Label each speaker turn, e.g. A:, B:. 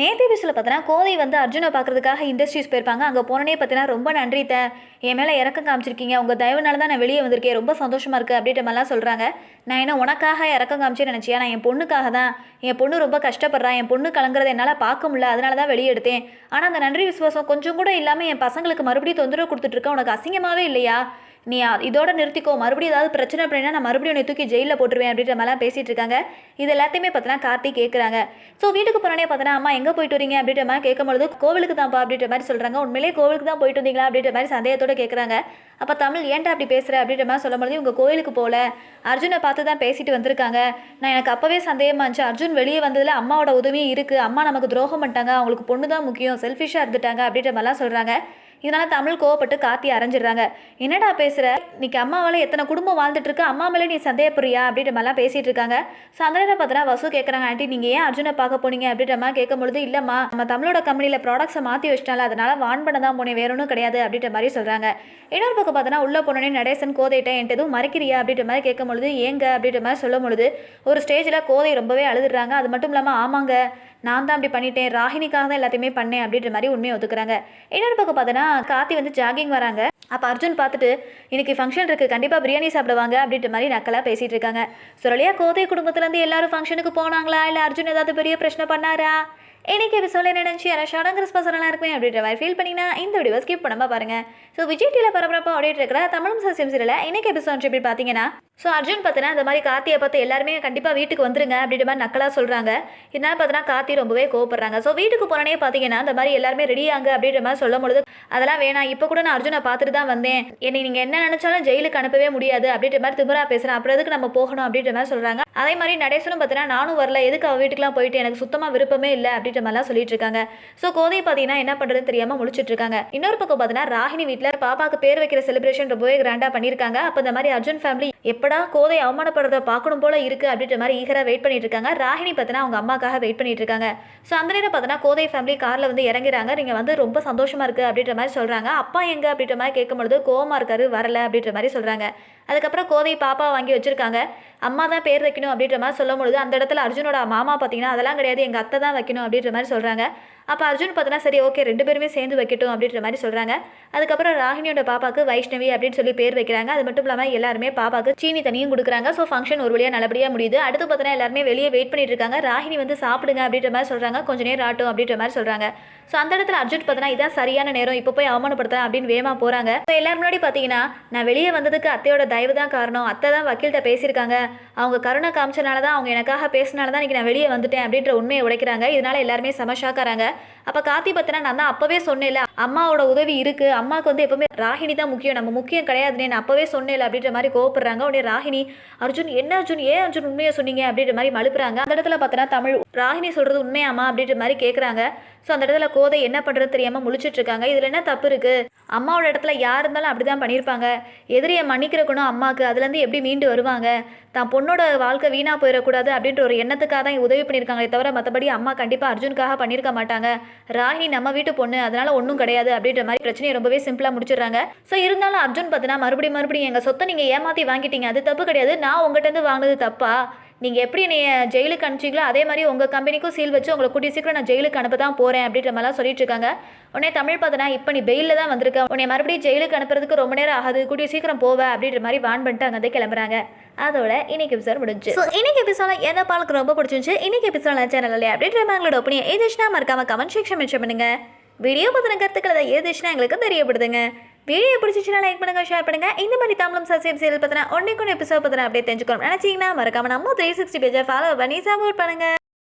A: நேத்தி எபிசோட பார்த்தீங்கன்னா கோதை வந்து அர்ஜுனை பார்க்கறதுக்காக இண்டஸ்ட்ரீஸ் போயிருப்பாங்க. அங்கே போனனே பார்த்தீங்கன்னா ரொம்ப நன்றி த என் மேலே இறக்கம் காமிச்சிருக்கீங்க. உங்கள் தயவுனால தான் நான் வெளியே வந்திருக்கேன். ரொம்ப சந்தோஷமாக இருக்குது அப்படின்ற மாதிரிலாம் சொல்கிறாங்க நான் என்ன உனக்காக இறக்கம் காமிச்சேன்னு நினச்சியா? நான் என் பொண்ணுக்காக தான் என் பொண்ணு ரொம்ப கஷ்டப்படுறா. என் பொண்ணு கலங்குறத என்னால் பார்க்க முடியல. அதனால தான் வெளியே எடுத்தேன் ஆனால் அந்த நன்றி விசுவாசம் கொஞ்சம் கூட இல்லாமல் என் பசங்களுக்கு மறுபடியும் தொந்தரவு கொடுத்துட்ருக்கேன் உனக்கு அசிங்கமாகவே இல்லையா? நீ இதோட நிறுத்திக்கோ. மறுபடியும் ஏதாவது பிரச்சனை அப்படின்னா நான் மறுபடியும் உன்னை தூக்கி ஜெயிலில் போட்டுருவேன் அப்படின்ற மாதிரிலாம் பேசிட்டு இருக்காங்க. இது எல்லாத்தையுமே பார்த்தீங்கன்னா கார்த்தி கேட்குறாங்க ஸோ வீட்டுக்கு போனோடனே பார்த்தனா அம்மா எங்கே போயிட்டு வரீங்க? அப்படின்ற மாதிரி கேட்கும்பொழுது கோவிலுக்கு தான்ப்பா அப்படின்ற மாதிரி சொல்கிறாங்க உண்மையிலே கோவிலுக்கு தான் போயிட்டு வந்தீங்களா அப்படின்ற மாதிரி சந்தேகத்தோட கேட்குறாங்க அப்போ தமிழ் ஏன்டா அப்படி பேசுகிற அப்படின்ற மாதிரி சொல்லும்பொழுது இவங்க கோயிலுக்கு போகல அர்ஜுனை பார்த்து தான் பேசிட்டு வந்திருக்காங்க. நான் எனக்கு அப்போவே சந்தேகமாக இருந்துச்சு. அர்ஜுன் வெளியே வந்ததில் அம்மாவோட உதவியும் இருக்குது அம்மா நமக்கு துரோகம் பண்ணிட்டாங்க. அவங்களுக்கு பொண்ணு தான் முக்கியம். செல்ஃபிஷாக இருந்துட்டாங்க. அப்படின்ற மாதிரிலாம் சொல்கிறாங்க இதனால் தமிழ் கோவப்பட்டு காத்தி அரைஞ்சிடுறாங்க. என்னடா பேசுகிற இன்னைக்கு அம்மாவால் எத்தனை குடும்பம் வாழ்ந்துட்டு இருக்கு அம்மா மேலே நீ சந்தேகப்படுறியா? அப்படின்ற மாதிரிலாம் பேசிகிட்டு இருக்காங்க. சந்திரனை பார்த்தா வசு கேட்குறாங்க ஆண்டி நீங்கள் ஏன் அர்ஜுனை பார்க்க போனீங்க? அப்படின்ற மாதிரி கேட்கும் பொழுது இல்லைம்மா நம்ம தமிழோட கம்பெனியில் ப்ராடக்ட்ஸை மாற்றி வச்சிட்டால அதனால் வான் பண்ண தான் போனேன் வேற ஒன்றும் கிடையாது அப்படின்ற மாதிரி சொல்கிறாங்க இன்னொரு பக்கம் பார்த்தோன்னா உள்ளே போனோடனே நடேசன் கோதைட்டேன் என்கிட்ட எதுவும் மறைக்கிறியா? அப்படின்ற மாதிரி கேட்கும் பொழுது ஏங்க? அப்படின்ற மாதிரி சொல்லும் பொழுது ஒரு ஸ்டேஜில் கோதை ரொம்பவே அழுதுறாங்க அது மட்டும் இல்லாமல் ஆமாங்க நான் தான் அப்படி பண்ணிட்டேன் ராகினிக்காக தான் எல்லாத்தையுமே பண்ணேன் அப்படின்ற மாதிரி உண்மையை ஒத்துக்கிறாங்க இன்னொரு பக்கம் பார்த்தோன்னா கார்த்தி வந்து ஜாகிங் வராங்க. அப்போ அர்ஜுன் பார்த்துட்டு இன்னைக்கு ஃபங்க்ஷன் இருக்குது கண்டிப்பாக பிரியாணி சாப்பிடுவாங்க அப்படின்ற மாதிரி நக்கலாக பேசிகிட்டு இருக்காங்க. சுரலியா கோதை குடும்பத்துலேருந்து எல்லாரும் ஃபங்க்ஷனுக்கு போனாங்களா? இல்லை அர்ஜுன் ஏதாவது பெரிய பிரச்சனை பண்ணாரா? இன்றைக்கி எபிசோட என்ன நினச்சி? யாராவது ஷடங்கு ரெஸ்பான்ஸ்லாம் இருக்குமே அப்படின்ற மாதிரி ஃபீல் பண்ணிங்கன்னா இந்த வீடியோ ஸ்கிப் பண்ணாம பாருங்கள் ஸோ விஜய் டிவியில் பரபரப்பாக ஓடிட்டு இருக்கிற தமிழும் சசியம் சீரியலில் இன்றைக்கி எபிசோட் எப்படி பார்த்தீங்கன்னா ஸோ அர்ஜுன் பார்த்தினா இந்த மாதிரி கார்த்தியை பார்த்து எல்லாருமே கண்டிப்பாக வீட்டுக்கு வந்துருங்க அப்படின்ற மாதிரி நக்கலாக சொல்கிறாங்க இதனால் பார்த்தினா கார்த்தி ரொம்பவே கோவப்படுறாங்க. ஸோ வீட்டுக்கு போனோடனே பார்த்தீங்கன்னா இந்த மாதிரி எல்லாருமே ரெடியாங்க அப்படின்ற மாதிரி சொல்லும் பொழுது அதெல்லாம் வேணாம். இப்போ கூட நான் அர்ஜுனை பார்த்துட்டு தான் வந்தேன். என்னை நீங்கள் என்ன நினச்சாலும் ஜெயிலுக்கு அனுப்பவே முடியாது. அப்படின்ற மாதிரி திமிரா பேசுகிறேன் அப்புறம் எதுக்கு நம்ம போகணும் அப்படின்ற மாதிரி சொல்கிறாங்க அதே மாதிரி நடேசனும் பார்த்தினா நானும் வரல. எதுக்கு அவ வீட்டுக்குலாம் போயிட்டு? எனக்கு சுத்தமாக விருப்பமே இல்லை. அப்படின்ற மாதிரிலாம் சொல்லிட்டு இருக்காங்க ஸோ கோதை பார்த்தீங்கன்னா என்ன பண்ணுறதுன்னு தெரியாமல் முழிச்சிட்டு இருக்காங்க இன்னொரு பக்கம் பார்த்தீங்கன்னா ராகினி வீட்டில் பாப்பாக்கு பேர் வைக்கிற செலிப்ரேஷன் ரொம்பவே கிராண்டாக பண்ணியிருக்காங்க. அப்போ இந்த மாதிரி அர்ஜுன் ஃபேமிலி எப்படா கோதை அவமானப்படுறத பார்க்கணும் போல இருக்கு அப்படின்ற மாதிரி ஈகராக வெயிட் பண்ணிட்டு இருக்காங்க. ராகினி பார்த்தீங்கன்னா அவங்க அம்மாக்காக வெயிட் பண்ணிட்டு இருக்காங்க. ஸோ அந்த நேரம் பார்த்தீங்கன்னா கோதை ஃபேமிலி காரில் வந்து இறங்குறாங்க. நீங்கள் வந்து ரொம்ப சந்தோஷமா இருக்கு அப்படின்ற மாதிரி சொல்கிறாங்க அப்பா எங்க அப்படின்ற மாதிரி கேட்கும்பொழுது கோவமா இருக்காரு வரல அப்படின்ற மாதிரி சொல்கிறாங்க அதுக்கப்புறம் கோதை பாப்பா வாங்கி வச்சிருக்காங்க. அம்மா தான் பேர் வைக்கணும் அப்படின்ற மாதிரி சொல்லும் பொழுது அந்த இடத்துல அர்ஜுனோட மாமா பார்த்தீங்கன்னா அதெல்லாம் கிடையாது எங்கள் அத்தை தான் வைக்கணும் அப்படின்ற மாதிரி சொல்கிறாங்க அப்போ அர்ஜுன் பார்த்தோன்னா சரி ஓகே ரெண்டு பேருமே சேர்ந்து வைக்கட்டும் அப்படின்ற மாதிரி சொல்கிறாங்க அதுக்கப்புறம் ராகினியோட பாப்பாவுக்கு வைஷ்ணவி அப்படின்னு சொல்லி பேர் வைக்கிறாங்க. அது மட்டும் இல்லாமல் எல்லாருமே பாப்பாவுக்கு சீனி தனியும் கொடுக்குறாங்க. ஸோ ஃபங்க்ஷன் ஒரு வழியாக நல்லபடியாக முடியுது. அடுத்து பார்த்தோன்னா எல்லாருமே வெளியே வெயிட் பண்ணிட்டு இருக்காங்க. ராகினி வந்து சாப்பிடுங்க அப்படின்ற மாதிரி சொல்கிறாங்க கொஞ்ச நேரம் ஆட்டும் அப்படின்ற மாதிரி சொல்கிறாங்க ஸோ அந்த இடத்துல அர்ஜுன் பார்த்தோன்னா இதான் சரியான நேரம். இப்போ போய் அவமானப்படுத்துறேன் அப்படின்னு வேகமாக போகிறாங்க ஸோ எல்லாரும் முன்னாடி பார்த்தீங்கன்னா நான் வெளியே வந்ததுக்கு அத்தையோட தயவு தான் காரணம். அத்தை தான் வக்கீல்கிட்ட பேசியிருக்காங்க. அவங்க கருணை காமிச்சனால தான் அவங்க எனக்காக பேசினால தான் இன்றைக்கி நான் வெளியே வந்துட்டேன் அப்படின்ற உண்மையை உடைக்கிறாங்க. இதனால் எல்லாருமே சமஷாக்காராங்க அப்போ கார்த்தி பார்த்தீங்கன்னா நான் தான் அப்போவே சொன்னேன்ல அம்மாவோட உதவி இருக்குது அம்மாவுக்கு வந்து எப்பவுமே ராகினி தான் முக்கியம் நம்ம முக்கியம் கிடையாதுனே நான் அப்போவே சொன்னேன்ல அப்படின்ற மாதிரி கோவப்படுறாங்க. உடனே ராகினி அர்ஜுன் என்ன அர்ஜுன் ஏன் அர்ஜுன் உண்மையை சொன்னீங்க? அப்படின்ற மாதிரி மழுப்புறாங்க. அந்த இடத்துல பார்த்தோன்னா தமிழ் ராகினி சொல்கிறது உண்மையாமா அப்படின்ற மாதிரி கேட்குறாங்க ஸோ அந்த இடத்துல கோதை என்ன பண்ணுறது தெரியாமல் முழிச்சிட்டு இருக்காங்க இதில் என்ன தப்பு இருக்குது அம்மாவோட இடத்துல யார் இருந்தாலும் அப்படி தான் பண்ணியிருப்பாங்க. எதிரியை மன்னிக்கிற குணம் அம்மாவுக்கு அதுலேருந்து எப்படி மீண்டு வருவாங்க? தான் பொண்ணோட வாழ்க்கை வீணாக போயிடக்கூடாது அப்படின்ற ஒரு எண்ணத்துக்காக தான் உதவி பண்ணியிருக்காங்களே தவிர மற்றபடி அம்மா கண்டிப்பாக அர்ஜுனுக்காக பண்ணியிருக்க மாட்டாங்க. ராகினி நம்ம வீட்டு பொண்ணு அதனால ஒன்றும் கிடையாது அப்படின்ற மாதிரி பிரச்சனையை ரொம்பவே சிம்பிளாக முடிச்சிடுறாங்க. ஸோ இருந்தாலும் அர்ஜுன் பார்த்தினா மறுபடியும் மறுபடியும் எங்கள் சொத்தை நீங்கள் ஏமாற்றி வாங்கிட்டீங்க. அது தப்பு கிடையாது. நான் உங்கள்கிட்ட வாங்கினது தப்பா? நீங்கள் எப்படி நீ ஜெயிலுக்கு அனுப்பிச்சிங்களோ அதே மாதிரி உங்கள் கம்பெனிக்கும் சீல் வச்சு உங்களை கூட்டி சீக்கிரம் நான் ஜெயிலுக்கு அனுப்ப தான் போகிறேன் அப்படின்ற மாதிரிலாம் சொல்லிட்டு இருக்காங்க. உடனே தமிழ் பார்த்தனா இப்போ நீ பெயிலில் தான் வந்திருக்க. உன்னை மறுபடியும் ஜெயிலுக்கு அனுப்புறதுக்கு ரொம்ப நேரம் ஆகுது. கூடிய சீக்கிரம் போவ அப்படின்ற மாதிரி வான் பண்ணிட்டு அங்கே கிளம்புறாங்க. அதோட இன்னைக்கு எபிசோட் முடிஞ்சு ஸோ இன்னைக்கு எபிசோட எந்த பாலுக்கு ரொம்ப பிடிச்சிருந்துச்சு? இன்னைக்கு எபிசோட சேனல் இல்லையா அப்படின்ற எங்களோட ஒப்பனியை ஏதேஷ்னா மறக்காம கமெண்ட் செக்ஷன் மென்ஷன் பண்ணுங்க. வீடியோ பற்றின கருத்துக்களை ஏதேஷ்னா எங்களுக்கு தெரியப்படுதுங்க வீடியோ பிடிச்சிச்சுன்னா லைக் பண்ணுங்க ஷேர் பண்ணுங்க. இந்த மாதிரி தமிழும் சசியம் சீரியல் பற்றின ஒன்றைக்கு ஒன்று எபிசோட் பற்றின அப்படியே தெரிஞ்சுக்கணும் நினச்சிங்கன்னா மறக்காம நம்ம த்ரீ சிக்ஸ்டி பேஜை ஃபாலோ பண்ணி சப்போர்ட் பண்ணுங்க.